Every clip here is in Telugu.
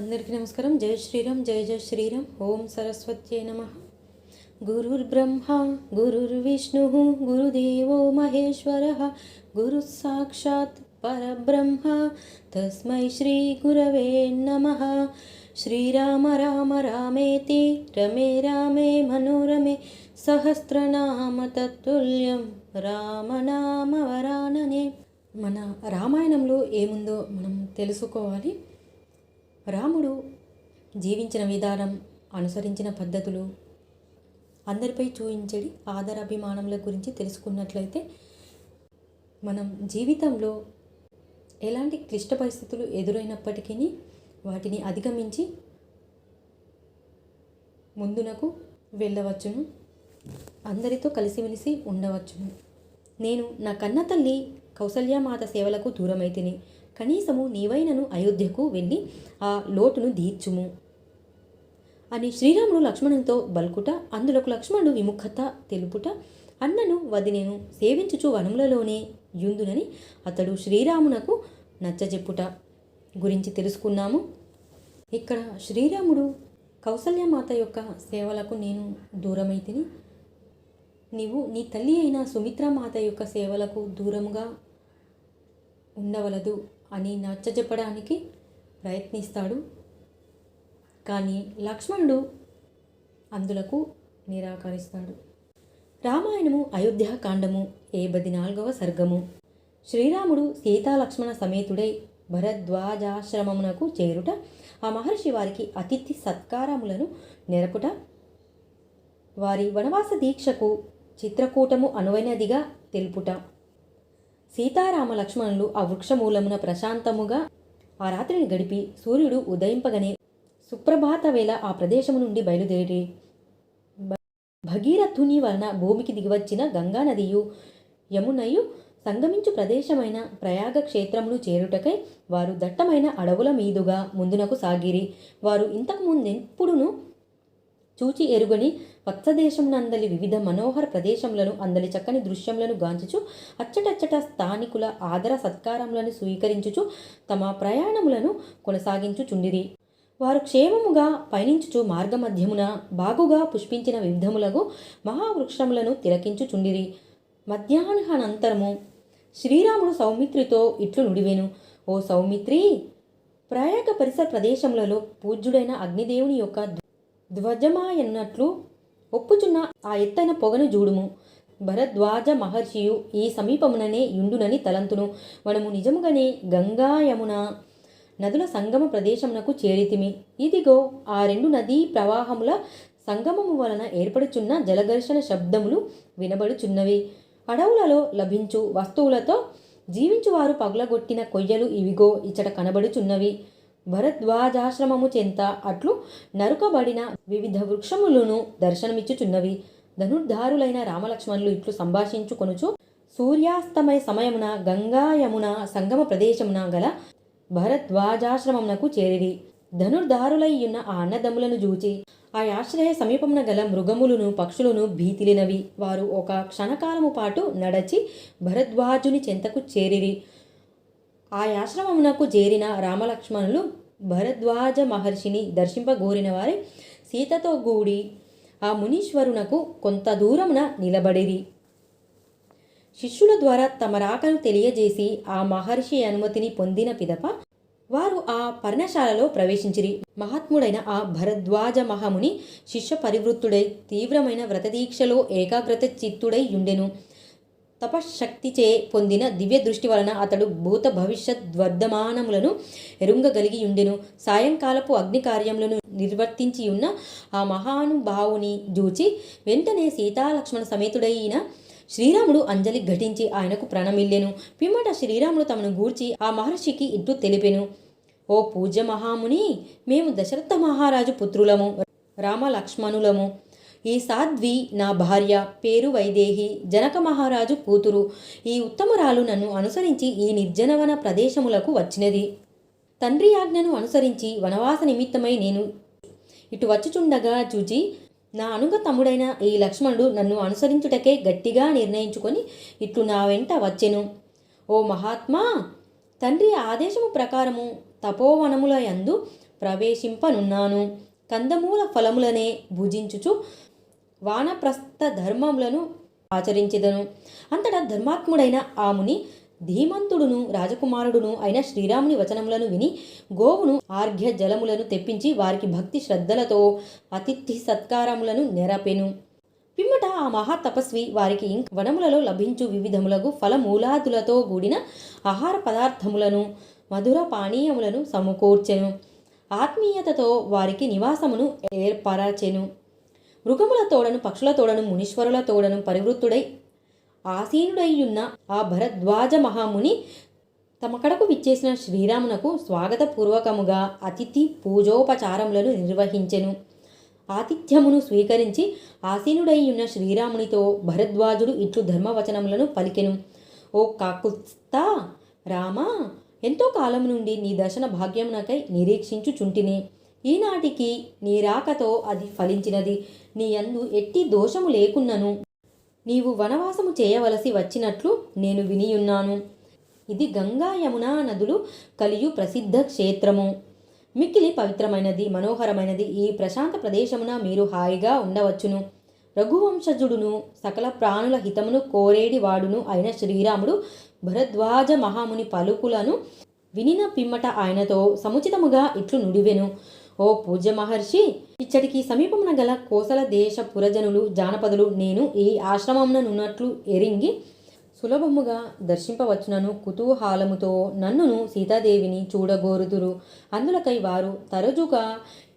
అందరికీ నమస్కారం. జై శ్రీరామ్ జయ జయ శ్రీరామ్. ఓం సరస్వత్యే నమ. గురుర్బ్రహ్మ గురుర్విష్ణు గురుదేవో మహేశ్వర. గురు సాక్షాత్ పరబ్రహ్మ. తస్మై శ్రీ గురవే నమ. శ్రీరామ రామ రామేతి రమే రామే మనోరమే సహస్రనామ తత్తుల్యం రామనామ వరాననే. మన రామాయణంలో ఏముందో మనం తెలుసుకోవాలి. రాముడు జీవించిన విధానం అనుసరించిన పద్ధతులు అందరిపై చూయించడి ఆదరాభిమానముల గురించి తెలుసుకున్నట్లయితే మనం జీవితంలో ఎలాంటి క్లిష్ట పరిస్థితులు ఎదురైనప్పటికీ వాటిని అధిగమించి ముందునకు వెళ్ళవచ్చును. అందరితో కలిసిమెలిసి ఉండవచ్చును. నేను నా కన్న తల్లి కౌసల్యామాత సేవలకు దూరమైతిని. కనీసము నీవైనను అయోధ్యకు వెళ్ళి ఆ లోటును దీర్చుము అని శ్రీరాముడు లక్ష్మణునితో బల్కుట అందులకు లక్ష్మణుడు విముఖత తెలుపుట అన్నను వదినేను సేవించుచు వనములలోనే యుందునని అతడు శ్రీరామునకు నచ్చజెప్పుట గురించి తెలుసుకున్నాము. ఇక్కడ శ్రీరాముడు కౌసల్యమాత యొక్క సేవలకు నేను దూరమైతిని. నీవు నీ తల్లి అయిన సుమిత్రామాత యొక్క సేవలకు దూరముగా ఉండవలదు. అని నచ్చజెప్పడానికి ప్రయత్నిస్తాడు. కానీ లక్ష్మణుడు అందులకు నిరాకరిస్తాడు. రామాయణము అయోధ్యాకాండము ఏ నాలుగవ సర్గము. శ్రీరాముడు సీతాలక్ష్మణ సమేతుడై భరద్వాజాశ్రమమునకు చేరుట ఆ మహర్షి వారికి అతిథి సత్కారములను నెరపుట వారి వనవాస దీక్షకు చిత్రకూటము అనువైనదిగా తెలుపుట. సీతారామ లక్ష్మణులు ఆ వృక్షమూలమున ప్రశాంతముగా ఆ రాత్రిని గడిపి సూర్యుడు ఉదయింపగనే సుప్రభాత వేళ ఆ ప్రదేశము నుండి బయలుదేరి. భ- భగీరథుని వలన భూమికి దిగివచ్చిన గంగానదియు యమునయు సంగమించు ప్రదేశమైన ప్రయాగ క్షేత్రమును చేరుటకై వారు దట్టమైన అడవుల మీదుగా ముందునకు సాగిరి. వారు ఇంతకు ముందెప్పుడును చూచి ఎరుగని వత్సదేశమునందలి వివిధ మనోహర ప్రదేశములను అందలి చక్కని దృశ్యములను గాంచుచు అచ్చటచ్చట స్థానికుల ఆదర సత్కారములను స్వీకరించుచు తమ ప్రయాణములను కొనసాగించుచుండిరి వారు క్షేమముగా పయనించుచు మార్గమధ్యమున బాగుగా పుష్పించిన వివిధములకు మహావృక్షములను తిలకించుచుండిరి మధ్యాహ్నానంతరము శ్రీరాముడు సౌమిత్రితో ఇట్లు నుడివెను. ఓ సౌమిత్రి ప్రయాగ పరిసర ప్రదేశములలో పూజ్యుడైన అగ్నిదేవుని యొక్క ధ్వజమాయన్నట్లు ఒప్పుచున్న ఆ ఎత్తైన పొగను జూడుము. భరద్వాజ మహర్షియు ఈ సమీపముననే యుండునని తలంతును. మనము నిజముగానే గంగా యమున నదుల సంగమ ప్రదేశమునకు చేరితిమి. ఇదిగో ఆ రెండు నదీ ప్రవాహముల సంగమము వలన ఏర్పడుచున్న జలఘర్షణ శబ్దములు వినబడుచున్నవి. అడవులలో లభించు వస్తువులతో జీవించువారు పగులగొట్టిన కొయ్యలు ఇవిగో ఇచ్చట కనబడుచున్నవి. భరద్వాజాశ్రమము చెంత అట్లు నరుకబడిన వివిధ వృక్షములను దర్శనమిచ్చుచున్నవి. ధనుర్ధారులైన రామలక్ష్మణులు ఇట్లు సంభాషించుకొనుచు సూర్యాస్తమయ సమయమున గంగా యమున సంగమ ప్రదేశమున గల భరద్వాజాశ్రమమునకు చేరిరి. ధనుర్ధారులయ్యున్న ఆ అన్నదమ్ములను చూచి ఆ ఆశ్రయ సమీపమున గల మృగములను పక్షులను భీతిలినవి. వారు ఒక క్షణకాలము పాటు నడచి భరద్వాజుని చెంతకు చేరిరి. ఆ ఆశ్రమమునకు చేరిన రామలక్ష్మణులు భరద్వాజ మహర్షిని దర్శింపగోరిన వారి సీతతో గూడి ఆ మునీశ్వరునకు కొంత దూరమున నిలబడిరి. శిష్యుల ద్వారా తమ రాకను తెలియజేసి ఆ మహర్షి అనుమతిని పొందిన పిదప వారు ఆ పర్ణశాలలో ప్రవేశించిరి. మహాత్ముడైన ఆ భరద్వాజ మహాముని శిష్య పరివృత్తుడై తీవ్రమైన వ్రతదీక్షలో ఏకాగ్రత చిత్తుడై ఉండెను తపశక్తిచే పొందిన దివ్య దృష్టి వలన అతడు భూత భవిష్యత్ వర్ధమానములను ఎరుంగగలిగి ఉండెను సాయంకాలపు అగ్ని కార్యములను నిర్వర్తించి ఉన్న ఆ మహానుభావుని జూచి వెంటనే సీతాలక్ష్మణ సమేతుడైన శ్రీరాముడు అంజలి ఘటించి ఆయనకు ప్రణమిల్లెను. పిమ్మట శ్రీరాముడు తమను గూర్చి ఆ మహర్షికి ఇట్లు తెలిపెను. ఓ పూజ్య మహాముని మేము దశరథ మహారాజు పుత్రులము రామ లక్ష్మణులము ఈ సాధ్వి నా భార్య పేరు వైదేహి జనక మహారాజు కూతురు. ఈ ఉత్తమరాలు నన్ను అనుసరించి ఈ నిర్జనవన ప్రదేశములకు వచ్చినది. తండ్రి ఆజ్ఞను అనుసరించి వనవాస నిమిత్తమై నేను ఇటు వచ్చుచుండగా చూచి నా అనుగ తమ్ముడైన ఈ లక్ష్మణుడు నన్ను అనుసరించుటకే గట్టిగా నిర్ణయించుకొని ఇట్లు నా వెంట వచ్చెను. ఓ మహాత్మా తండ్రి ఆదేశము ప్రకారము తపోవనముల యందు ప్రవేశింపనున్నాను. కందమూల ఫలములనే భుజించుచు వానప్రస్థ ధర్మములను ఆచరించెదను. అంతటా ధర్మాత్ముడైన ఆ ముని ధీమంతుడును రాజకుమారుడును అయిన శ్రీరాముని వచనములను విని గోవును ఆర్ఘ్య జలములను తెప్పించి వారికి భక్తి శ్రద్ధలతో అతిథి సత్కారములను నెరపెను. పిమ్మట ఆ మహా తపస్వి వారికి ఇంక వనములలో లభించు వివిధములకు ఫలమూలాదులతో కూడిన ఆహార పదార్థములను మధుర పానీయములను సమకూర్చెను. ఆత్మీయతతో వారికి నివాసమును ఏర్పరచెను. మృగముల తోడను పక్షుల తోడను మునీశ్వరుల తోడను పరివృత్తుడై ఆసీనుడైయున్న ఆ భరద్వాజ మహాముని తమ కడకు విచ్చేసిన శ్రీరామునకు స్వాగతపూర్వకముగా అతిథి పూజోపచారములను నిర్వహించెను. ఆతిథ్యమును స్వీకరించి ఆసీనుడైయున్న శ్రీరామునితో భరద్వాజుడు ఇట్లు ధర్మవచనములను పలికెను. ఓ కాకుత్తా రామా ఎంతో కాలం నుండి నీ దర్శన భాగ్యమునకై నిరీక్షించుచుంటిని. ఈనాటికి నీ రాకతో అది ఫలించినది. నీ యందు ఎట్టి దోషము లేకున్నను. నీవు వనవాసము చేయవలసి వచ్చినట్లు నేను వినియున్నాను. ఇది గంగా యమునా నదులు కలియు ప్రసిద్ధ క్షేత్రము. మిక్కిలి పవిత్రమైనది మనోహరమైనది ఈ ప్రశాంత ప్రదేశమున మీరు హాయిగా ఉండవచ్చును. రఘువంశజుడును సకల ప్రాణుల హితమును కోరేడి వాడును అయిన శ్రీరాముడు భరద్వాజ మహాముని పలుకులను వినిన పిమ్మట ఆయనతో సముచితముగా ఇట్లు నుడివెను. ఓ పూజ్య మహర్షి! ఇచ్చటికి సమీపమున గల కోసల దేశ పురజనులు జానపదులు నేను ఈ ఆశ్రమముననున్నట్లు ఎరింగి సులభముగా దర్శింపవచ్చునను కుతూహలముతో నన్నును సీతాదేవిని చూడగోరుదురు. అందులకై వారు తరచుగా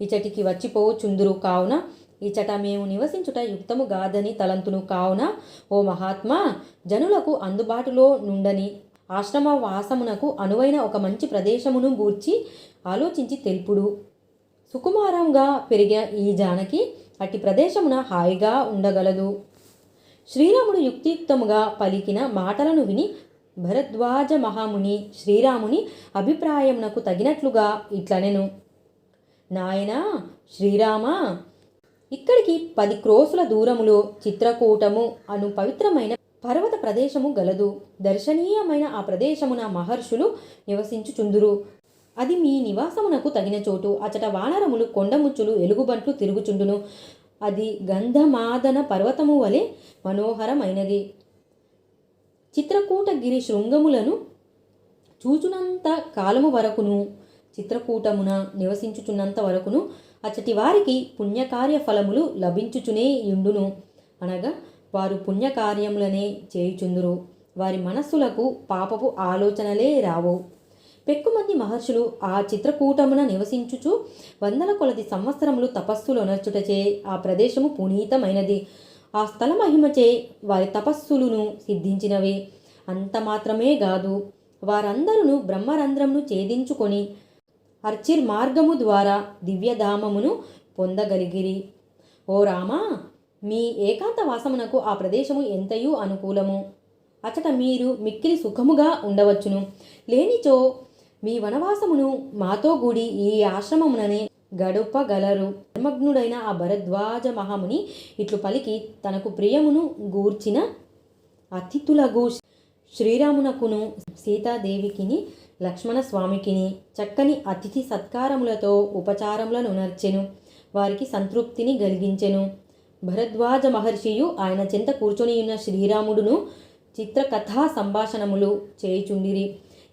ఇచటికి వచ్చిపోచుందురు కావున ఇచట మేము నివసించుట యుక్తము గాదని తలంతును కావున ఓ మహాత్మా! జనులకు అందుబాటులో నుండని ఆశ్రమ వాసమునకు అనువైన ఒక మంచి ప్రదేశమును గూర్చి ఆలోచించి తెలుపుడు. సుకుమారంగా పెరిగిన ఈ జానకి అట్టి ప్రదేశమున హాయిగా ఉండగలదు. శ్రీరాముడు యుక్తియుక్తముగా పలికిన మాటలను విని భరద్వాజ మహాముని శ్రీరాముని అభిప్రాయమునకు తగినట్లుగా ఇట్లనెను. నాయనా శ్రీరామ! ఇక్కడికి పది క్రోసుల దూరములో చిత్రకూటము అను పవిత్రమైన పర్వత ప్రదేశము గలదు. దర్శనీయమైన ఆ ప్రదేశమున మహర్షులు నివసించుచుందురు. అది మీ నివాసమునకు తగిన చోటు. అచట వానరములు కొండముచ్చులు ఎలుగుబంట్లు తిరుగుచుండును. అది గంధమాదన పర్వతము వలె మనోహరమైనది. చిత్రకూటగిరి శృంగములను చూచునంత కాలము వరకును. చిత్రకూటమున నివసించుచున్నంత వరకును అచ్చటి వారికి పుణ్యకార్య ఫలములు లభించుచునే ఇండును అనగా వారు పుణ్యకార్యములనే చేయుచుందురు. వారి మనస్సులకు పాపపు ఆలోచనలే రావు. పెక్కుమంది మహర్షులు ఆ చిత్రకూటమున నివసించుచు వందల కొలది సంవత్సరములు తపస్సులు అనర్చుటచే ఆ ప్రదేశము పునీతమైనది. ఆ స్థల మహిమచే వారి తపస్సులను సిద్ధించినవి. అంత మాత్రమే కాదు వారందరూ బ్రహ్మరంధ్రమును ఛేదించుకొని అర్చిర్ మార్గము ద్వారా దివ్యధామమును పొందగలిగిరి. ఓ రామా మీ ఏకాంత వాసమునకు ఆ ప్రదేశము ఎంతయూ అనుకూలము? అచట మీరు మిక్కిలి సుఖముగా ఉండవచ్చును. లేనిచో మీ వనవాసమును మాతో గూడి ఈ ఆశ్రమముననే గడుపగలరు. ధర్మగ్నుడైన ఆ భరద్వాజ మహాముని ఇట్లు పలికి తనకు ప్రియమును గూర్చిన అతిథులగు శ్రీరామునకును సీతాదేవికిని లక్ష్మణ స్వామికిని చక్కని అతిథి సత్కారములతో ఉపచారములను నర్చెను. వారికి సంతృప్తిని కలిగించెను భరద్వాజ మహర్షియు ఆయన చెంత కూర్చొని ఉన్న శ్రీరాముడును చిత్రకథా సంభాషణములు చేయుచుండిరి.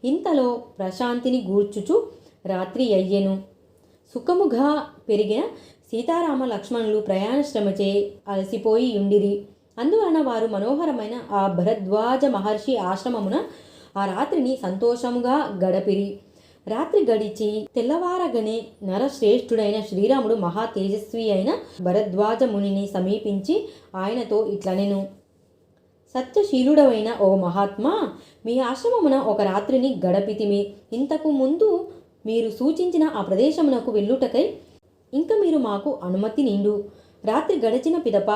ఇంతలో ప్రశాంతిని గూర్చుచు రాత్రి అయ్యెను. సుఖముగా పెరిగిన సీతారామ లక్ష్మణులు ప్రయాణ శ్రమచే అలసిపోయి ఉండిరి. అందువలన వారు మనోహరమైన ఆ భరద్వాజ మహర్షి ఆశ్రమమున ఆ రాత్రిని సంతోషముగా గడపిరి. రాత్రి గడిచి తెల్లవారగనే నరశ్రేష్ఠుడైన శ్రీరాముడు మహా తేజస్వి అయిన భరద్వాజ మునిని సమీపించి ఆయనతో ఇట్లనెను. సత్యశీలుడవైన ఓ మహాత్మా మీ ఆశ్రమమున ఒక రాత్రిని గడపితిమి. ఇంతకు ముందు మీరు సూచించిన ఆ ప్రదేశమునకు వెళ్ళుటకై ఇంక మీరు మాకు అనుమతి నిండు. రాత్రి గడిచిన పిదప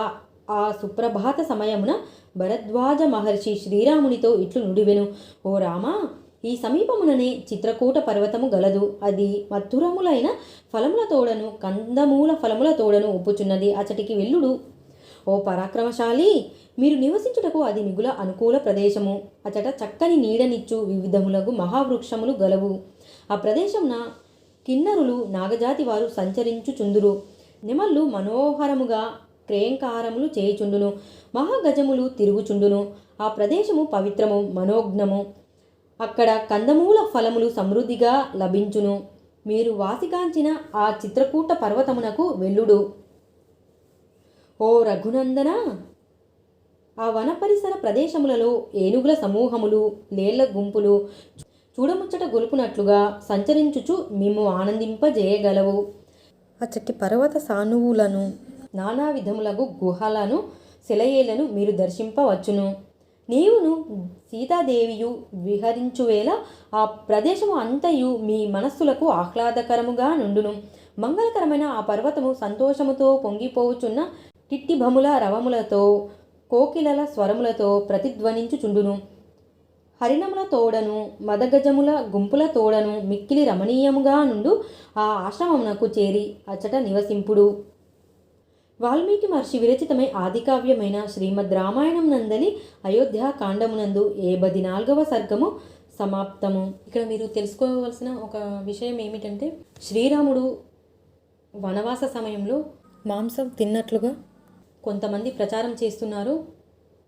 ఆ సుప్రభాత సమయమున భరద్వాజ మహర్షి శ్రీరామునితో ఇట్లు నుడివెను. ఓ రామా ఈ సమీపముననే చిత్రకూట పర్వతము గలదు. అది మధురములైన ఫలముల తోడను కందమూల ఫలముల తోడను ఒప్పుచున్నది. అచటికి వెల్లుడు ఓ పరాక్రమశాలి మీరు నివసించుటకు అది మిగుల అనుకూల ప్రదేశము. అచట చక్కని నీడనిచ్చు వివిధములకు మహావృక్షములు గలవు. ఆ ప్రదేశమున కిన్నరులు నాగజాతి వారు సంచరించుచుందురు. నిమళ్ళు మనోహరముగా క్రేంకారములు చేయుచుండును. మహాగజములు తిరుగుచుండును. ఆ ప్రదేశము పవిత్రము మనోజ్ఞము. అక్కడ కందమూల ఫలములు సమృద్ధిగా లభించును. మీరు వాసిగాంచిన ఆ చిత్రకూట పర్వతమునకు వెళ్ళుడు. ఓ రఘునందన! ఆ వన పరిసర ప్రదేశములలో ఏనుగుల సమూహములు లేళ్ళ గుంపులు చూడముచ్చట గొలుపునట్లుగా సంచరించుచు మేము ఆనందింపజేయగలవు. ఆ పర్వత సానువులను నానా విధములకు గుహలను శిలయేలను మీరు దర్శింపవచ్చును. నీవును సీతాదేవియు విహరించువేళ ఆ ప్రదేశము అంతయు మీ మనస్సులకు ఆహ్లాదకరముగా నుండును. మంగళకరమైన ఆ పర్వతము సంతోషముతో పొంగిపోవుచున్న టిట్టిభముల రవములతో కోకిలల స్వరములతో ప్రతిధ్వనించుచుండును. హరిణముల తోడను మదగజముల గుంపుల తోడను మిక్కిలి రమణీయముగా నుండు ఆ ఆశ్రమమునకు చేరి అచ్చట నివసింపుడు. వాల్మీకి మహర్షి విరచితమై ఆదికావ్యమైన శ్రీమద్ రామాయణం నందలి అయోధ్యాకాండమునందు ఏ బది నాలుగవ సర్గము సమాప్తము. ఇక్కడ మీరు తెలుసుకోవలసిన ఒక విషయం ఏమిటంటే శ్రీరాముడు వనవాస సమయంలో మాంసం తిన్నట్లుగా కొంతమంది ప్రచారం చేస్తున్నారు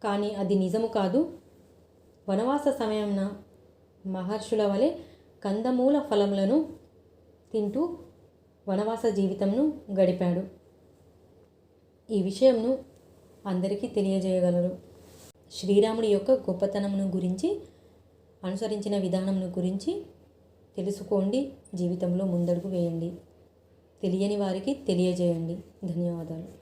కానీ అది నిజము కాదు. వనవాస సమయంన మహర్షుల వలె కందమూల ఫలములను తింటూ వనవాస జీవితంను గడిపాడు. ఈ విషయంను అందరికీ తెలియజేయగలరు. శ్రీరాముడి యొక్క గొప్పతనమును గురించి అనుసరించిన విధానమును గురించి తెలుసుకోండి జీవితంలో ముందడుగు వేయండి. తెలియని వారికి తెలియజేయండి. ధన్యవాదాలు.